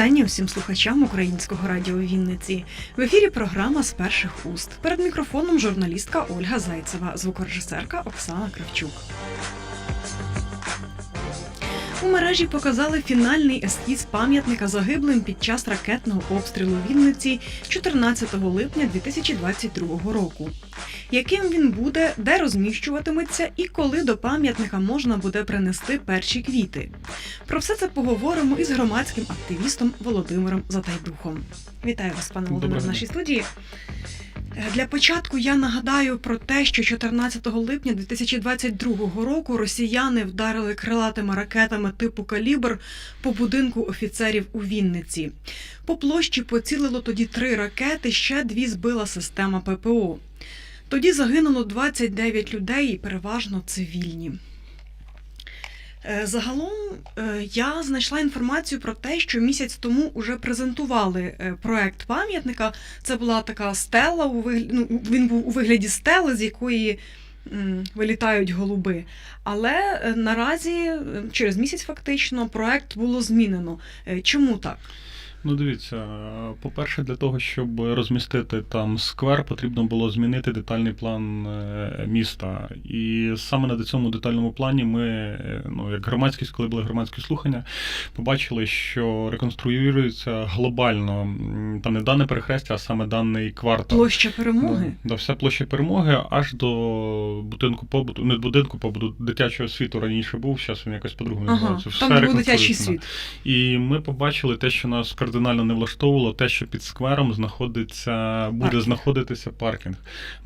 Вітання усім слухачам українського радіо Вінниці. В ефірі програма з перших уст. Перед мікрофоном журналістка Ольга Зайцева, звукорежисерка Оксана Кравчук. У мережі показали фінальний ескіз пам'ятника загиблим під час ракетного обстрілу Вінниці 14 липня 2022 року. Яким він буде, де розміщуватиметься і коли до пам'ятника можна буде принести перші квіти. Про все це поговоримо із громадським активістом Володимиром Затайдухом. Вітаю вас, пане Володимире, в нашій студії. Е, Для початку я нагадаю про те, що 14 липня 2022 року росіяни вдарили крилатими ракетами типу калібр по будинку офіцерів у Вінниці. По площі поцілило тоді три ракети, ще дві збила система ППО. Тоді загинуло 29 людей, переважно цивільні. Е, Загалом е, я знайшла інформацію про те, що місяць тому уже презентували е, проект пам'ятника. Це була така стела у вигляді, ну, він був у вигляді стели, з якої вилітають голуби. Але наразі, через місяць фактично, проект було змінено. Чому так? Ну, дивіться, по-перше, для того, щоб розмістити там сквер, потрібно було змінити детальний план е, міста. І саме на цьому детальному плані ми, е, ну, як громадськість, коли були громадські слухання, побачили, що реконструюється глобально там не дане перехрестя, а саме даний квартал. Площа перемоги? Да, да, вся площа перемоги аж до будинку побуту, не будинку побуту, дитячого світу раніше був, зараз він якось по-другому Ага, називається. Все там був дитячий світ. І ми побачили те, що нас кардинально не влаштовувало, те, що під сквером знаходиться, буде Паркінг. знаходитися паркінг.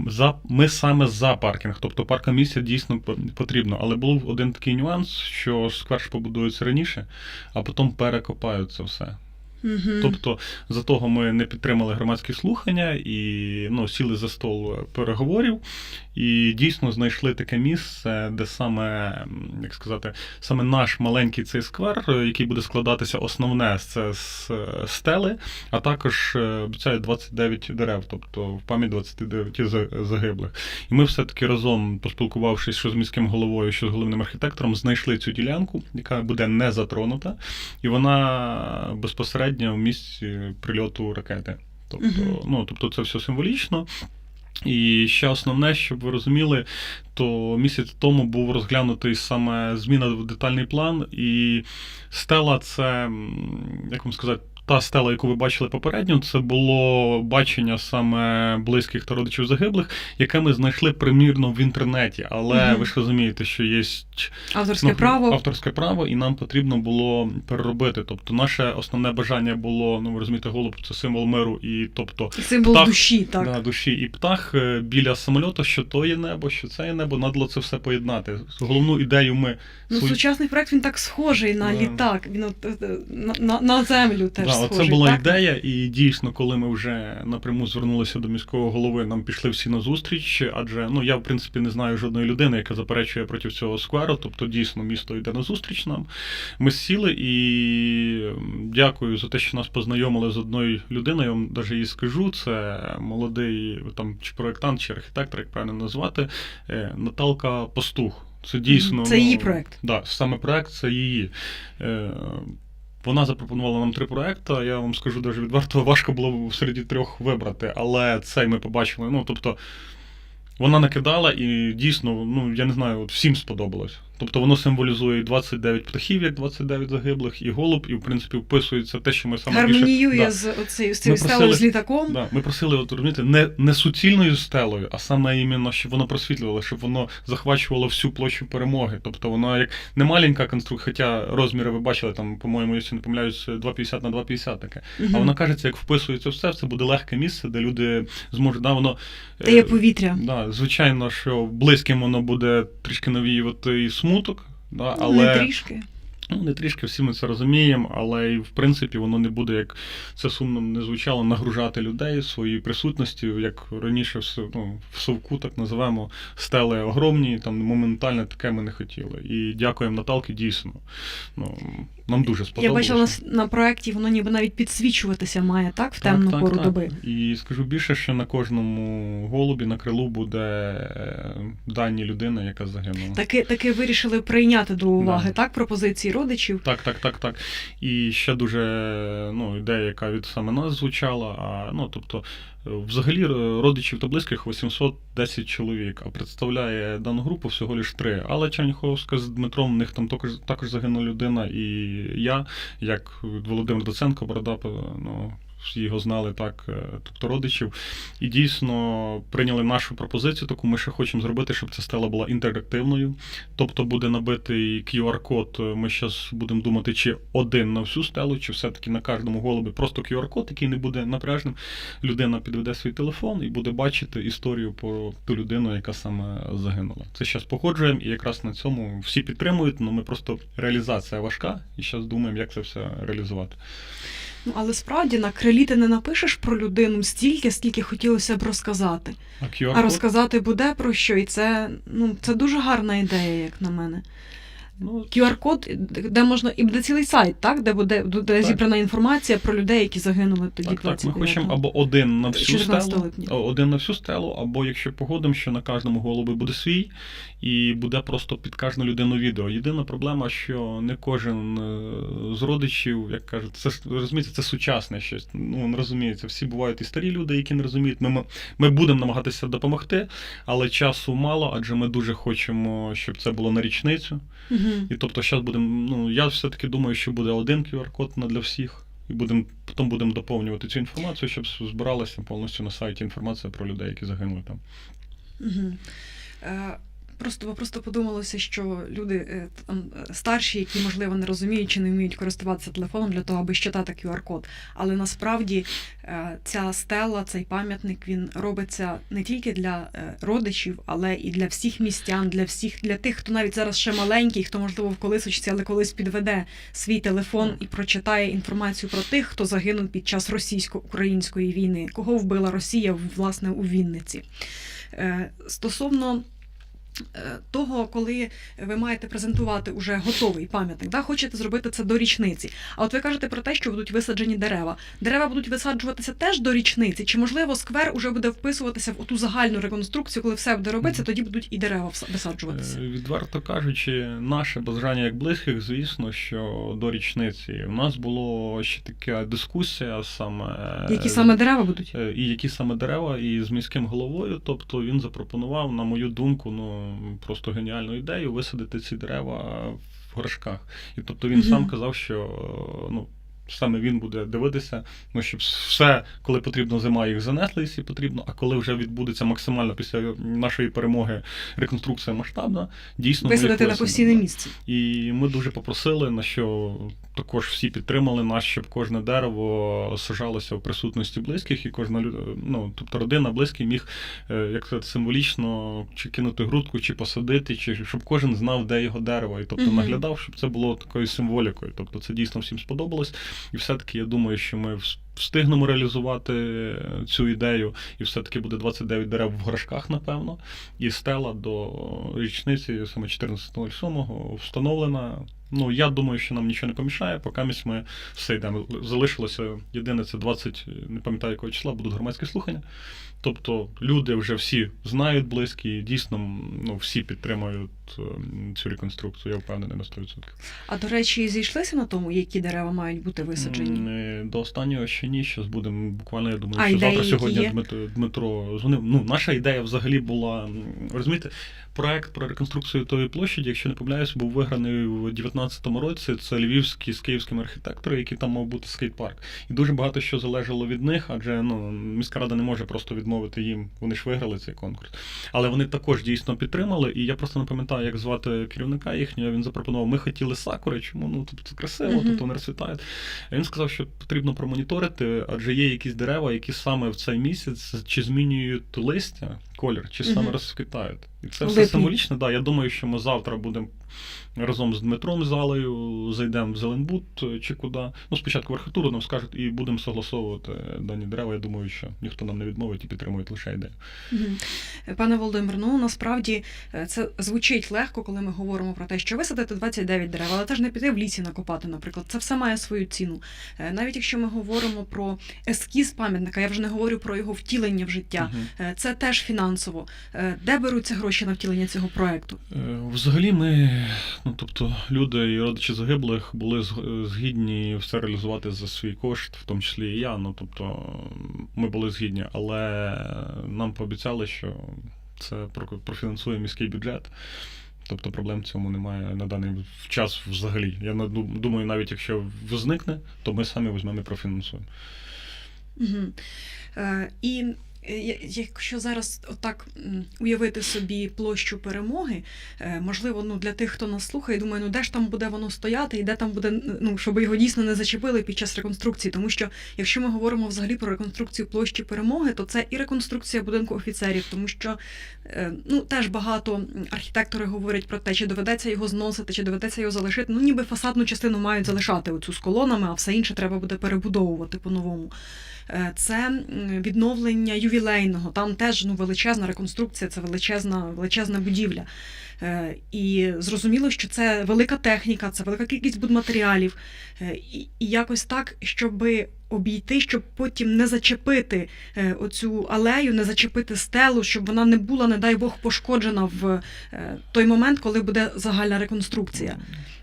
За, ми саме за паркінг, тобто парка місця дійсно потрібно. Але був один такий нюанс, що сквер ж побудується раніше, а потім перекопають це все. Угу. Тобто, за того ми не підтримали громадські слухання і ну, сіли за стол переговорів, і дійсно знайшли таке місце, де саме, як сказати, саме наш маленький цей сквер, е, який буде складатися основне це з е, стели, а також е, обіцяють 29 дерев, тобто в пам'ять 29 за- загиблих. І ми все-таки разом, поспілкувавшись що з міським головою, що з головним архітектором, знайшли цю ділянку, яка буде не затронута, і вона безпосередньо в місці прильоту ракети. Тобто, ну, тобто це все символічно. І ще основне, щоб ви розуміли, то місяць тому був розглянутий саме зміна в детальний план, і стела це, як вам сказати, та стела, яку ви бачили попередньо, це було бачення саме близьких та родичів загиблих, яке ми знайшли примірно в інтернеті. Але Мгм. ви ж розумієте, що є Авторське Ну, право. Авторське право, і нам потрібно було переробити. Тобто, наше основне бажання було, ну ви розумієте, голуб це символ миру, і тобто символ птах, душі, так. Да, душі і птах е, біля самольоту, що то є небо, що це є небо, надо це все поєднати. Головну ідею ми Ну, сучасний проект він так схожий на Да. літак. Він от, е, на, на, на землю теж Да, схожий. оце була так? ідея, і дійсно, коли ми вже напряму звернулися до міського голови, нам пішли всі на зустріч, адже ну я в принципі не знаю жодної людини, яка заперечує проти цього скверу. Тобто, дійсно, місто йде на зустріч нам. Ми сіли і дякую за те, що нас познайомили з одною людиною. Я вам навіть її скажу. Це молодий там чи проєктант, чи архітектор, як правильно назвати, е, Наталка Пастух. Це дійсно Це її проект. Да, саме проект це її. Вона запропонувала нам три проекти. Я вам скажу дуже відверто, важко було серед трьох вибрати, але цей ми побачили. Ну, тобто, вона накидала і дійсно, ну я не знаю, от всім сподобалось. Тобто воно символізує і 29 птахів, як 29 загиблих, і голуб, і в принципі вписується те, що ми саме Гармоніює Да. з оцею з цією стелою з літаком. Да, ми просили, от розумієте, не, не суцільною стелою, а саме іменно, щоб воно просвітлювало, щоб воно захвачувало всю площу перемоги. Тобто воно як не маленька конструкція, хоча розміри ви бачили, там, по-моєму, якщо не помиляюсь, 2,50 на 2,50 таке. Мгм. А воно кажеться, як вписується все, це буде легке місце, де люди зможуть. Да, воно, Та є е, повітря. Да, звичайно, що близьким воно буде трішки навіювати і смуток. Да, Ну, але... Не трішки. Ну, не трішки всі ми це розуміємо, але і в принципі воно не буде, як це сумно не звучало, нагружати людей своєю присутністю, як раніше в, ну, в совку, так називаємо, стели огромні, там моментально таке ми не хотіли. І дякуємо Наталки, дійсно. Ну, Нам дуже Я бачила на, на проєкті, воно ніби навіть підсвічуватися має, так? В Так, темну так, пору так. доби. І скажу більше, що на кожному голубі на крилу буде е, дані людини, яка загинула. Таки, таки вирішили прийняти до уваги, Да. так? Пропозиції родичів. Так, так, так, так. І ще дуже ну, ідея, яка від саме нас звучала. А, ну, тобто, взагалі е, родичів та близьких 810 чоловік, а представляє дану групу всього лиш три. Але Черніховська з Дмитром, в них там також, також загинула людина, і я, як Володимир Доценко, Борода, ну, всі його знали так, е, тобто родичів. І дійсно прийняли нашу пропозицію, таку ми ще хочемо зробити, щоб ця стела була інтерактивною. Тобто буде набитий QR-код. Ми зараз будемо думати, чи один на всю стелу, чи все-таки на кожному голубі просто QR-код, який не буде напряжним. Людина підведе свій телефон і буде бачити історію про ту людину, яка саме загинула. Це зараз походжуємо, і якраз на цьому всі підтримують. але ми просто реалізація важка, і зараз думаємо, як це все реалізувати. Ну, але справді на крилі ти не напишеш про людину стільки, скільки хотілося б розказати. А А розказати буде про що, і це, ну, це дуже гарна ідея, як на мене. Ну, QR-код, де можна, і буде цілий сайт, так? Де буде, де Так. зібрана інформація про людей, які загинули тоді Так, так, ми хочемо або один на всю стелу, один на всю стелу, або якщо погодимо, що на кожному голубі буде свій, і буде просто під кожну людину відео. Єдина проблема, що не кожен е, з родичів, як кажуть, це розумієте, це сучасне щось. Ну не розуміється. Всі бувають і старі люди, які не розуміють. Ми, ми, ми будемо намагатися допомогти, але часу мало, адже ми дуже хочемо, щоб це було на річницю. Мгм. І тобто, зараз будемо. Ну я все-таки думаю, що буде один QR-код для всіх. І будемо потім будемо доповнювати цю інформацію, щоб збиралася повністю на сайті інформація про людей, які загинули там. Мгм. Просто просто подумалося, що люди е, там е, старші, які можливо не розуміють чи не вміють користуватися телефоном для того, аби щитати QR-код. Але насправді е, ця стела, цей пам'ятник, він робиться не тільки для родичів, але і для всіх містян, для всіх, для тих, хто навіть зараз ще маленький, хто можливо в колисочці, але колись підведе свій телефон і прочитає інформацію про тих, хто загинув під час російсько-української війни, кого вбила Росія власне у Вінниці. Стосовно того, коли ви маєте презентувати уже готовий пам'ятник, да? хочете зробити це до річниці. А от ви кажете про те, що будуть висаджені дерева. Дерева будуть висаджуватися теж до річниці, чи можливо сквер уже буде вписуватися в ту загальну реконструкцію, коли все буде робитися, тоді будуть і дерева висаджуватися. Е, Відверто кажучи, наше бажання як близьких, звісно, що до річниці. У нас було ще така дискусія саме. Які саме дерева будуть? Е, І які саме дерева, і з міським головою. Тобто він запропонував, на мою думку, ну просто геніальну ідею висадити ці дерева в горшках. І тобто він сам казав, що ну. Саме він буде дивитися, ну щоб все, коли потрібно зима, їх занесли, якщо потрібно. А коли вже відбудеться максимально після нашої перемоги реконструкція масштабна, дійсно Висадити на постійне місце. І ми дуже попросили, на що також всі підтримали нас, щоб кожне дерево сажалося в присутності близьких, і кожна ну, тобто родина, близький міг е, як сказати, символічно чи кинути грудку, чи посадити, чи щоб кожен знав, де його дерево. І тобто наглядав, щоб це було такою символікою. Тобто це дійсно всім сподобалось. І все-таки я думаю, що ми встигнемо реалізувати цю ідею, і все-таки буде 29 дерев в горшках, напевно. І стела до річниці саме 14.07 встановлена. Ну я думаю, що нам нічого не помішає, поки ми все йдемо. Залишилося єдине, це 20, не пам'ятаю якого числа, будуть громадські слухання. Тобто люди вже всі знають близькі, дійсно ну, всі підтримують ем, цю реконструкцію, я впевнений на 100%. А до речі, зійшлися на тому, які дерева мають бути висаджені? Е, до останнього ще ні, щось будемо. Буквально я думаю, а що завтра сьогодні Дмитро Дмитро дзвонив. Ну, наша ідея взагалі була розумієте, проект про реконструкцію тої площі, якщо не помиляюсь, був виграний в 19 2012 році це львівські з київськими архітектори, які там мав бути скейт-парк. І дуже багато що залежало від них, адже ну міська рада не може просто відмовити їм. Вони ж виграли цей конкурс. Але вони також дійсно підтримали. І я просто не пам'ятаю, як звати керівника їхнього. Він запропонував, ми хотіли сакури, чому ну тут це красиво, uh -huh. тут вони розцвітають. Він сказав, що потрібно промоніторити, адже є якісь дерева, які саме в цей місяць чи змінюють листя, колір, чи саме uh -huh. розквітають. І це все символічно. Да, я думаю, що ми завтра будемо разом з Дмитром Залею зайдемо в Зеленбуд е, чи куди. Ну, спочатку в архітектуру нам скажуть і будемо согласовувати дані дерева. Я думаю, що ніхто нам не відмовить і підтримує лише ідею. Пане Володимир, ну насправді е, це звучить легко, коли ми говоримо про те, що висадити 29 дерев, але це ж не піти в лісі накопати, наприклад. Це все має свою ціну. Е, Навіть якщо ми говоримо про ескіз пам'ятника, я вже не говорю про його втілення в життя. Це теж фінансово. Де беруться гроші на втілення цього проекту? Взагалі, ми, ну тобто, люди і родичі загиблих були згідні все реалізувати за свій кошт, в тому числі і я. Ну тобто, ми були згідні, але нам пообіцяли, що це профінансує міський бюджет. Тобто проблем в цьому немає на даний час взагалі. Я думаю, навіть якщо зникне, то ми самі візьмемо і профінансуємо. Угу. І якщо зараз отак уявити собі площу перемоги, е, можливо, ну для тих, хто нас слухає, думає, ну де ж там буде воно стояти, і де там буде, ну щоб його дійсно не зачепили під час реконструкції. Тому що якщо ми говоримо взагалі про реконструкцію площі перемоги, то це і реконструкція будинку офіцерів, тому що е, ну теж багато архітектори говорять про те, чи доведеться його зносити, чи доведеться його залишити. Ну ніби фасадну частину мають залишати оцю з колонами, а все інше треба буде перебудовувати по-новому. Е, Це відновлення ювілейного. Там теж ну, величезна реконструкція, це величезна, величезна будівля. Е, І зрозуміло, що це велика техніка, це велика кількість будматеріалів. Е, І, якось так, щоб обійти, щоб потім не зачепити оцю алею, не зачепити стелу, щоб вона не була, не дай Бог, пошкоджена в той момент, коли буде загальна реконструкція.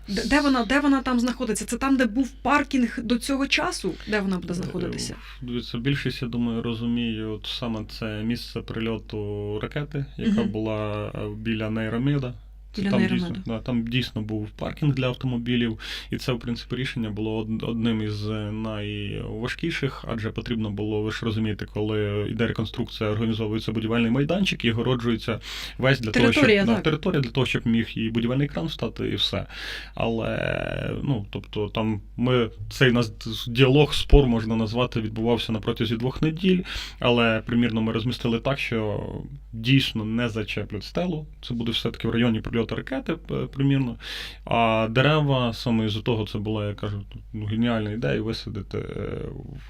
Де, де вона, де вона там знаходиться? Це там, де був паркінг до цього часу, де вона буде знаходитися? Е, Дивіться, більшість, я думаю, розумію, от саме це місце прильоту ракети, яка угу. була е, біля нейромеда. Біля там, дійсно, да, там дійсно був паркінг для автомобілів, і це, в принципі, рішення було одним із е, найважкіших, адже потрібно було, ви ж розумієте, коли йде реконструкція, організовується будівельний майданчик і огороджується весь для того, Територія, щоб да, територія для того, щоб міг і будівельний кран встати, і все. Але ну, тобто, там ми цей нас діалог, спор можна назвати, відбувався на протязі двох неділь. Але примірно ми розмістили так, що дійсно не зачеплять стелу. Це буде все-таки в районі прильоту ракети, е, примірно. А дерева саме із-за того, це була, я кажу, ну, геніальна ідея висадити е,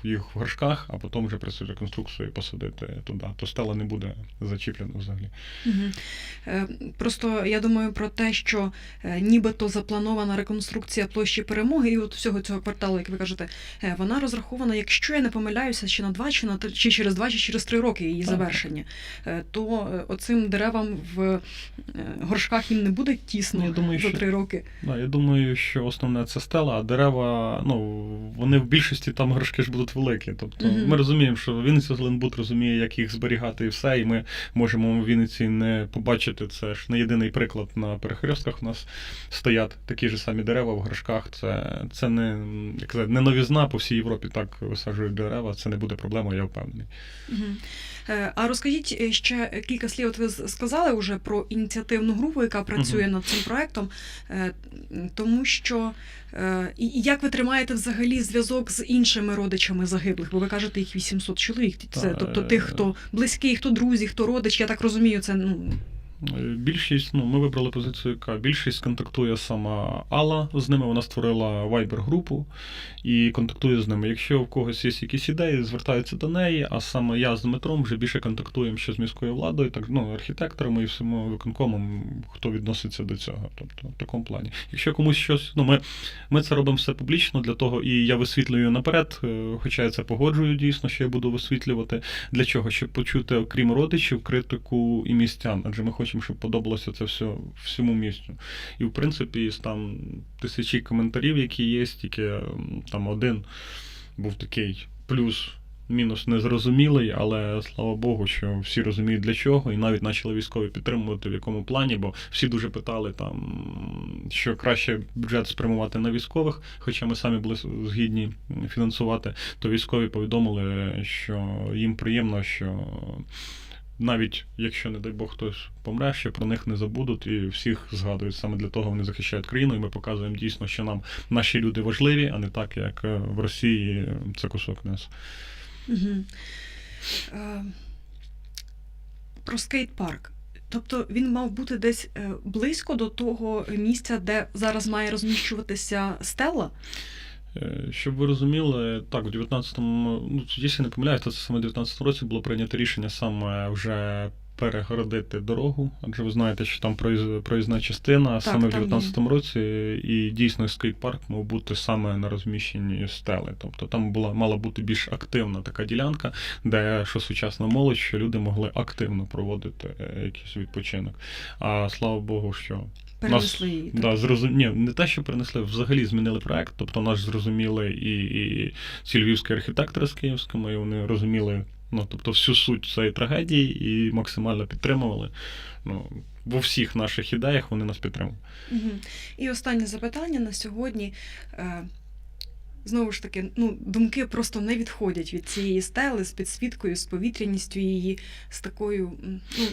в їх в горшках, а потім вже при цій реконструкції посадити туди. То стела не буде зачіплена взагалі. Е, Просто я думаю про те, що нібито запланована реконструкція площі перемоги, і от всього цього кварталу, як ви кажете, вона розрахована, якщо я не помиляюся, ще на два, чи на чи через два, чи через три роки її Так, завершення. То оцим деревам в горшках їм не буде тісно Ну, я думаю, за три роки. Да, я думаю, що основне це стела, а дерева, ну, вони в більшості там горшки ж будуть великі. Тобто Мгм. ми розуміємо, що Вінниця Зеленбуд розуміє, як їх зберігати і все, і ми можемо в Вінниці не побачити. Це ж не єдиний приклад на перехрестках. У нас стоять такі ж самі дерева в горшках. Це, це не, як казати, не новізна по всій Європі так висаджують дерева. Це не буде проблемою, я впевнений. Мгм. Е, А розкажіть е, ще кілька слів. От ви сказали вже про ініціативну групу, яка працює над цим проектом, Е, тому що е, і як ви тримаєте взагалі зв'язок з іншими родичами загиблих? Бо ви кажете, їх 800 чоловік. Це тобто тих, е, хто близький, хто друзі, хто родич. Я так розумію, це ну Е, Більшість, ну, ми вибрали позицію, яка більшість контактує сама Алла з ними. Вона створила Viber-групу і контактує з ними. Якщо в когось є якісь ідеї, звертаються до неї, а саме я з Дмитром вже більше контактуємо ще з міською владою, так ну, архітекторами і всьому виконкомом, хто відноситься до цього. Тобто в такому плані. Якщо комусь щось, ну ми, ми це робимо все публічно для того, і я висвітлюю наперед, е, хоча я це погоджую дійсно, що я буду висвітлювати. Для чого? Щоб почути, окрім родичів, критику і містян. Адже ми хочемо, щоб подобалося це все всьому місту. І в принципі, з там тисячі коментарів, які є, тільки там один був такий плюс. Мінус незрозумілий, але слава Богу, що всі розуміють для чого, і навіть почали військові підтримувати в якому плані, бо всі дуже питали там, що краще бюджет спрямувати на військових, хоча ми самі були згідні фінансувати, то військові повідомили, що їм приємно, що навіть якщо, не дай Бог, хтось помре, що про них не забудуть і всіх згадують. Саме для того вони захищають країну, і ми показуємо дійсно, що нам наші люди важливі, а не так, як е, в Росії це кусок м'яса. е, про скейт-парк. Тобто він мав бути десь е, близько до того місця, де зараз має розміщуватися стела. Е, Щоб ви розуміли, так, в 19-му, ну, якщо не помиляюсь, то це саме в 19-му році було прийнято рішення саме вже перегородити дорогу, адже ви знаєте, що там проїз- проїзна частина саме в 19-му році, і дійсно скейт-парк мав бути саме на розміщенні стели. Тобто там була мала бути більш активна така ділянка, де що сучасна молодь, що люди могли активно проводити е, якийсь відпочинок. А слава Богу, що Перенесли її. Да, зрозум... Ні, не те, що принесли, взагалі змінили проект. Тобто наш зрозуміли і, і ці львівські архітектори з Київськими, і вони розуміли ну, тобто, всю суть цієї трагедії і максимально підтримували. Ну, во всіх наших ідеях вони нас підтримували. Мгм. І останнє запитання на сьогодні. Е, Знову ж таки, ну, думки просто не відходять від цієї стели з підсвіткою, з повітряністю її, з такою. Ну,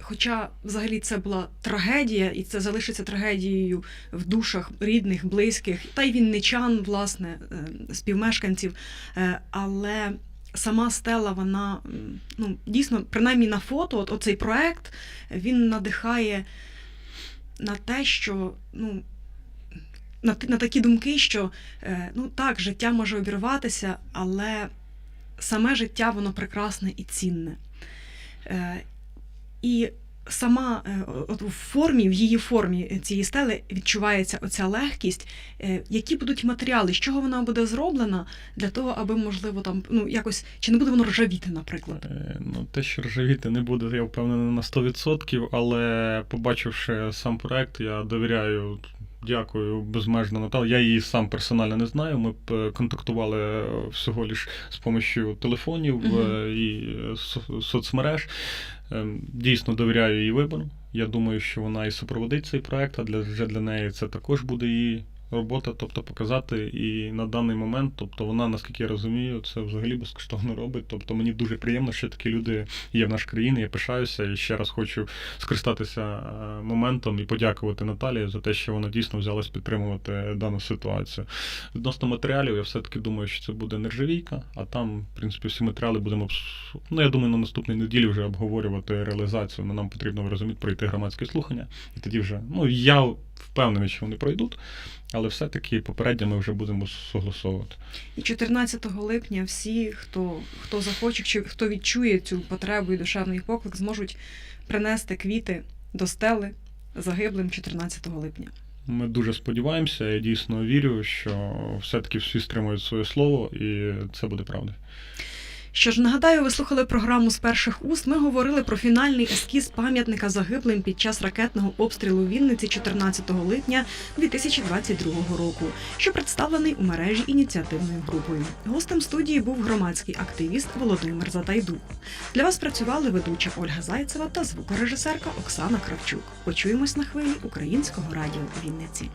хоча взагалі це була трагедія, і це залишиться трагедією в душах рідних, близьких, та й вінничан, власне, е, співмешканців. Е, Але сама стела, вона ну, дійсно, принаймні на фото, от, оцей проект, він надихає на те, що ну, на, на такі думки, що е, ну так, життя може обірватися, але саме життя воно прекрасне і цінне. Е, і сама е, от в формі, в її формі цієї стели відчувається оця легкість. Е, які будуть матеріали, з чого вона буде зроблена для того, аби можливо там ну якось чи не буде воно ржавіти, наприклад. Е, Ну, те, що ржавіти не буде, я впевнений на 100%, але побачивши сам проект, я довіряю. Дякую безмежно Наталі. Я її сам персонально не знаю. Ми б е, контактували е, всього лиш з допомогою телефонів Мгм. е, і е, соцмереж. Ем, Дійсно довіряю її вибору. Я думаю, що вона і супроводить цей проект, а для, вже для неї це також буде її робота, тобто показати. І на даний момент, тобто вона, наскільки я розумію, це взагалі безкоштовно робить. Тобто мені дуже приємно, що такі люди є в нашій країні. Я пишаюся і ще раз хочу скористатися е, моментом і подякувати Наталії за те, що вона дійсно взялась підтримувати дану ситуацію. Відносно матеріалів, я все-таки думаю, що це буде нержавійка, а там, в принципі, всі матеріали будемо ну, я думаю, на наступній неділі вже обговорювати реалізацію. Ну, нам потрібно ви розумієте, пройти громадські слухання, і тоді вже ну я впевнений, що вони пройдуть, але все-таки попередньо ми вже будемо согласовувати. І 14 липня всі, хто, хто захоче, чи хто відчує цю потребу і душевний поклик, зможуть принести квіти до стели загиблим 14 липня. Ми дуже сподіваємося, я дійсно вірю, що все-таки всі стримують своє слово, і це буде правда. Що ж, нагадаю, ви слухали програму з перших уст. Ми говорили про фінальний ескіз пам'ятника загиблим під час ракетного обстрілу Вінниці 14 липня 2022 року, що представлений у мережі ініціативною групою. Гостем студії був громадський активіст Володимир Затайдук. Для вас працювали ведуча Ольга Зайцева та звукорежисерка Оксана Кравчук. Почуємось на хвилі українського радіо Вінниці.